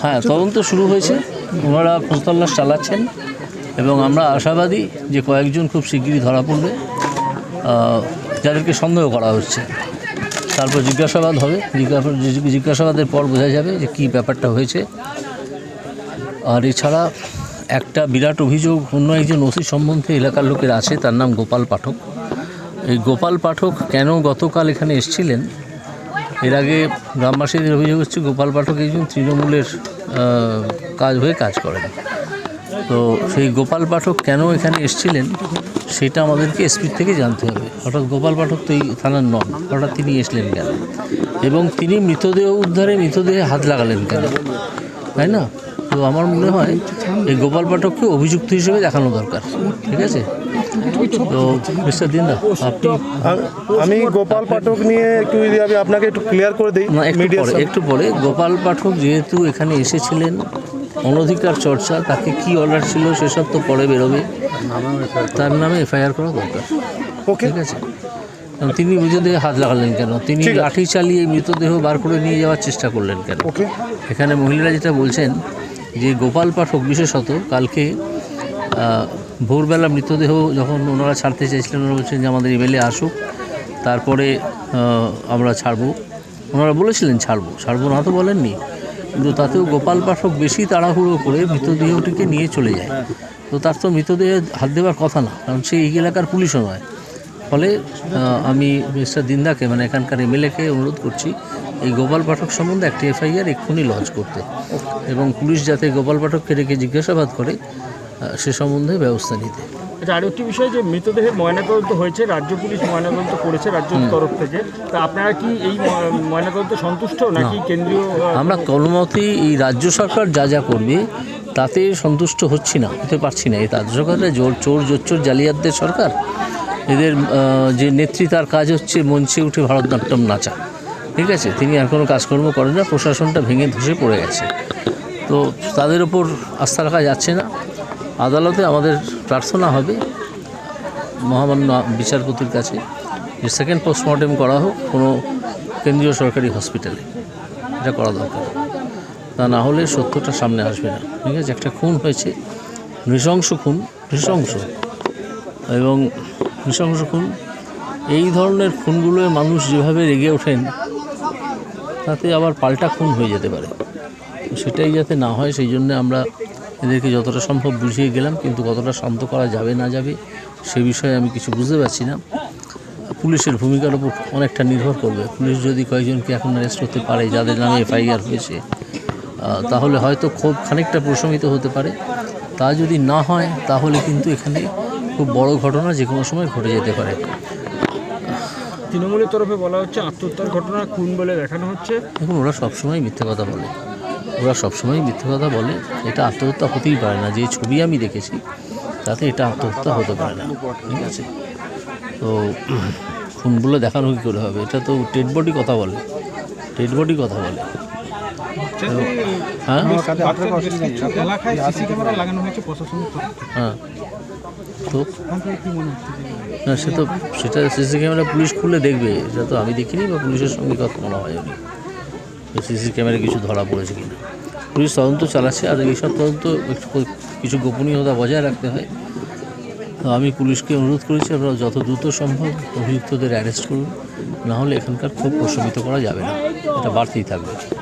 হ্যাঁ তদন্ত শুরু হয়েছে। ওনারা খোঁজতল্লাশ চালাচ্ছেন এবং আমরা আশাবাদী যে কয়েকজন খুব শিগগিরই ধরা পড়বে। যাদেরকে সন্দেহ করা হচ্ছে। তারপর জিজ্ঞাসাবাদ হবে। জিজ্ঞাসা- জিজ্ঞাসাবাদের পর বোঝা যাবে যে কী ব্যাপারটা হয়েছে। আর এছাড়া একটা বিরাট অভিযোগ, অন্য একজন ওসি সম্বন্ধে এলাকার লোকের আছে, তার নাম গোপাল পাঠক। এই গোপাল পাঠক কেন গতকাল এখানে এসছিলেন? এর আগে গ্রামবাসীদের অভিযোগ হচ্ছে গোপাল পাঠক একজন তৃণমূলের কাজ হয়ে কাজ করেন। তো সেই গোপাল পাঠক কেন এখানে এসছিলেন সেটা আমাদেরকে এসপির থেকে জানতে হবে। হঠাৎ গোপাল পাঠক তো এই থানার নন, হঠাৎ তিনি এসলেন কেন? এবং তিনি মৃতদেহ উদ্ধারে মৃতদেহে হাত লাগালেন কেন? তাই না? তো আমার মনে হয় এই গোপাল পাঠককে অভিযুক্ত হিসেবে দেখানো দরকার ঠিক আছে? তো মিস্টার দিনদা আপনি আমি গোপাল পাঠক নিয়ে একটু যদি আমি আপনাকে একটু ক্লিয়ার করে দিই না একটু পরে একটু পরে। গোপাল পাঠক যেহেতু এখানে এসেছিলেন অনধিকার চর্চা তাকে কি অর্ডার ছিল সেসব তো পরে বেরোবে। তার নামে এফআইআর করা দরকার ওকে। ঠিক আছে? তিনি মৃতদেহে হাত লাগালেন কেন? তিনি লাঠি চালিয়ে মৃতদেহ বার করে নিয়ে যাওয়ার চেষ্টা করলেন কেন? এখানে মহিলারা যেটা বলছেন যে গোপাল পাঠক বিশেষত কালকে ভোরবেলা মৃতদেহ যখন ওনারা ছাড়তে চাইছিলেন ওনারা বলছেন যে আমাদের এমএলএ আসুক, তারপরে আমরা ছাড়বো। ওনারা বলেছিলেন ছাড়বো ছাড়বো না তো বলেননি, কিন্তু তাতেও গোপাল পাঠক বেশি তাড়াহুড়ো করে মৃতদেহটিকে নিয়ে চলে যায়। তো তার তো মৃতদেহে হাত দেওয়ার কথা না, কারণ সে এই এলাকার পুলিশও নয়। ফলে আমি মিস্টার দিন্দাকে মানে এখানকার এমএলএকে অনুরোধ করছি এই গোপাল পাঠক সম্বন্ধে একটি এফআইআর এক্ষুনি লঞ্চ করতে। এবং পুলিশ যাতে গোপাল পাঠককে রেখে জিজ্ঞাসাবাদ করে সে সম্বন্ধে ব্যবস্থা নিতে। আচ্ছা আরও একটি বিষয় যে মৃতদেহের ময়নাতদন্ত হয়েছে রাজ্য পুলিশ ময়নাতদন্ত করেছে রাজ্য তরফ থেকে। তা আপনারা কি এই ময়নাতদন্ত সন্তুষ্ট নাকি কেন্দ্রীয় আমরা কোনোমতেই এই রাজ্য সরকার যা যা করবে তাতে সন্তুষ্ট হচ্ছি না হতে পারছি না। এই রাজ্য সরকারের জোর চোর জোচ্চোর জালিয়াতদের সরকার এদের যে নেত্রী তার কাজ হচ্ছে মঞ্চে উঠে ভারতনাট্যম নাচা। ঠিক আছে, তিনি আর কোনো কাজকর্ম করেন না, প্রশাসনটা ভেঙে ধসে পড়ে গেছে। তো তাদের ওপর আস্থা রাখা যাচ্ছে না। আদালতে আমাদের প্রার্থনা হবে মহামান্য বিচারপতির কাছে যে সেকেন্ড পোস্টমর্টেম করা হোক কোনো কেন্দ্রীয় সরকারি হসপিটালে এটা করা দরকার। তা না হলে সত্যটা সামনে আসবে না। ঠিক আছে, একটা খুন হয়েছে, নৃশংস খুন, নৃশংস। এবং নৃশংস খুন, এই ধরনের খুনগুলোয় মানুষ যেভাবে রেগে ওঠেন তাতে আবার পাল্টা খুন হয়ে যেতে পারে। সেটাই যাতে না হয়, সেই জন্য আমরা এদেরকে যতটা সম্ভব বুঝিয়ে গেলাম, কিন্তু কতটা শান্ত করা যাবে, না যাবে, সে বিষয়ে আমি কিছু বুঝতে পারছি না। পুলিশের ভূমিকার উপর অনেকটা নির্ভর করবে। পুলিশ যদি কয়েকজনকে এখন অ্যারেস্ট করতে পারে, যাদের নামে এফআইআর হয়েছে তাহলে হয়তো খুব খানিকটা প্রশমিত হতে পারে। তা যদি না হয়, তাহলে কিন্তু এখানে খুব বড় ঘটনা যে কোনো সময় ঘটে যেতে পারে। তৃণমূলের তরফে বলা হচ্ছে আত্মহত্যার ঘটনা খুন বলে দেখানো হচ্ছে। দেখুন, ওরা সবসময় মিথ্যে কথা বলে। ওরা সবসময় মিথ্যে কথা বলে। এটা আত্মহত্যা হতেই পারে না। যে ছবি আমি দেখেছি, তাতে এটা আত্মহত্যা হতে পারে না। ঠিক আছে? তো খুন বলে দেখানো কী করে হবে? এটা তো ডেড বডি কথা বলে। ডেড বডি কথা বলে। হ্যাঁ? হ্যাঁ। তো? না সে তো সেটা সিসি ক্যামেরা পুলিশ খুলে দেখবে। এটা তো আমি দেখিনি বা পুলিশের সঙ্গে কথা বলা হয়নি। সিসি ক্যামেরা কিছু ধরা পড়েছে কিনা। পুলিশ তদন্ত চালাচ্ছে আর এইসব তদন্ত একটু কিছু গোপনীয়তা বজায় রাখতে হয়। তো আমি পুলিশকে অনুরোধ করেছি আপনারা যত দ্রুত সম্ভব অভিযুক্তদের অ্যারেস্ট করুন। না হলে এখানকার খুব প্রশমিত করা যাবে না। এটা বাড়তেই থাকবে।